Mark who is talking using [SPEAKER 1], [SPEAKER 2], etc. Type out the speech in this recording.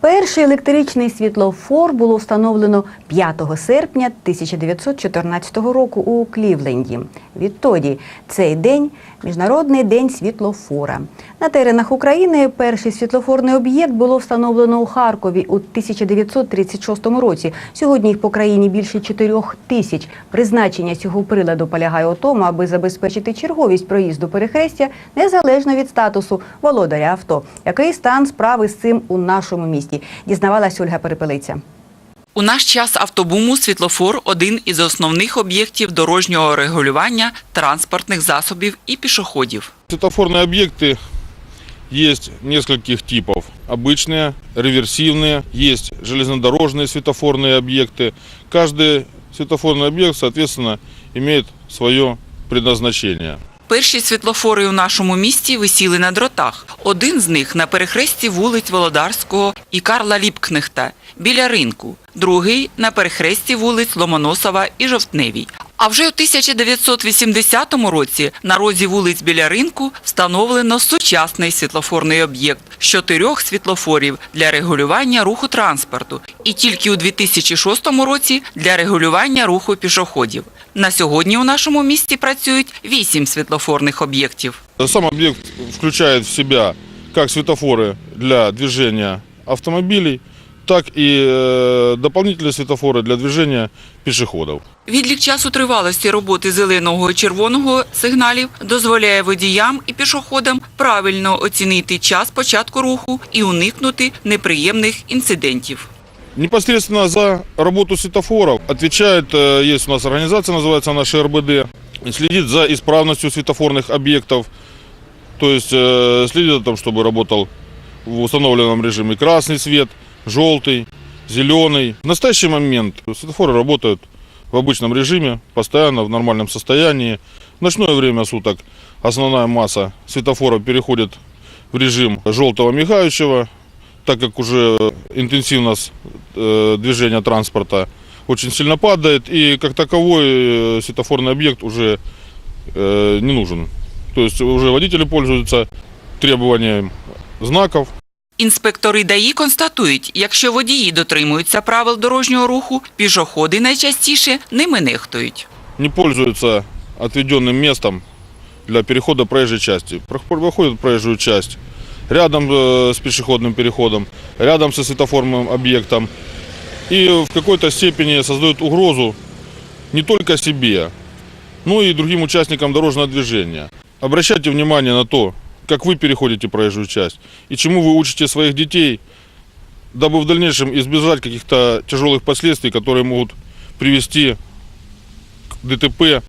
[SPEAKER 1] Перший електричний світлофор було встановлено 5 серпня 1914 року у Клівленді. Відтоді цей день міжнародний день світлофора. На теренах України перший світлофорний об'єкт було встановлено у Харкові у 1936 році. Сьогодні їх по країні більше 4 тисяч. Призначення цього приладу полягає у тому, аби забезпечити черговість проїзду перехрестя незалежно від статусу володаря авто. Який стан справи з цим у нашому місті? Дізнавалась Ольга Перепелиця.
[SPEAKER 2] У наш час автобуму світлофор – один із основних об'єктів дорожнього регулювання транспортних засобів і пішоходів.
[SPEAKER 3] Светофорные объекты есть нескольких типов. Обычные, реверсивные, есть железнодорожные светофорные объекты. Каждый светофорный объект, соответственно, имеет свое предназначение.
[SPEAKER 2] Перші світлофори у нашому місті висіли на дротах. Один з них на перехресті вулиць Володарського і Карла Ліпкнехта біля ринку, другий на перехресті вулиць Ломоносова і Жовтневій. А вже у 1980 році на розі вулиць біля ринку встановлено сучасний світлофорний об'єкт з чотирьох світлофорів для регулювання руху транспорту і тільки у 2006 році для регулювання руху пішоходів. На сьогодні у нашому місті працюють вісім світлофорних об'єктів.
[SPEAKER 3] Сам объект включает в себя как светофоры для движения автомобилей, так и э, дополнительные светофоры для движения пешеходов.
[SPEAKER 2] Відлік часу тривалості роботи зеленого і червоного сигналів дозволяє водіям і пішоходам правильно оцінити час початку руху і уникнути неприємних інцидентів.
[SPEAKER 3] Непосредственно за работу светофоров отвечает, э, есть у нас организация, называется наша РБД, следит за исправностью светофорных объектов, то есть э, следит о том, чтобы работал в установленном режиме красный свет, желтый, зеленый. В настоящий момент светофоры работают в обычном режиме, постоянно в нормальном состоянии. В ночное время суток основная масса светофоров переходит в режим желтого мигающего, так как уже интенсивность э, движения транспорта очень сильно падает, и как таковой э, светофорный объект уже э, не нужен. То есть уже водители пользуются требованием знаков,
[SPEAKER 2] Інспектори ДАІ констатують, якщо водії дотримуються правил дорожнього руху, пішоходи найчастіше ними нехтують.
[SPEAKER 3] не пользуются отведенным местом для перехода проезжей части. Проход- Проходят проезжую часть рядом э, с пешеходным переходом, рядом со светофорным объектом. И в какой-то степени создают угрозу не только себе, но и другим участникам дорожного движения. Обращайте внимание на то, как вы переходите проезжую часть? И чему вы учите своих детей, дабы в дальнейшем избежать каких-то тяжелых последствий, которые могут привести к ДТП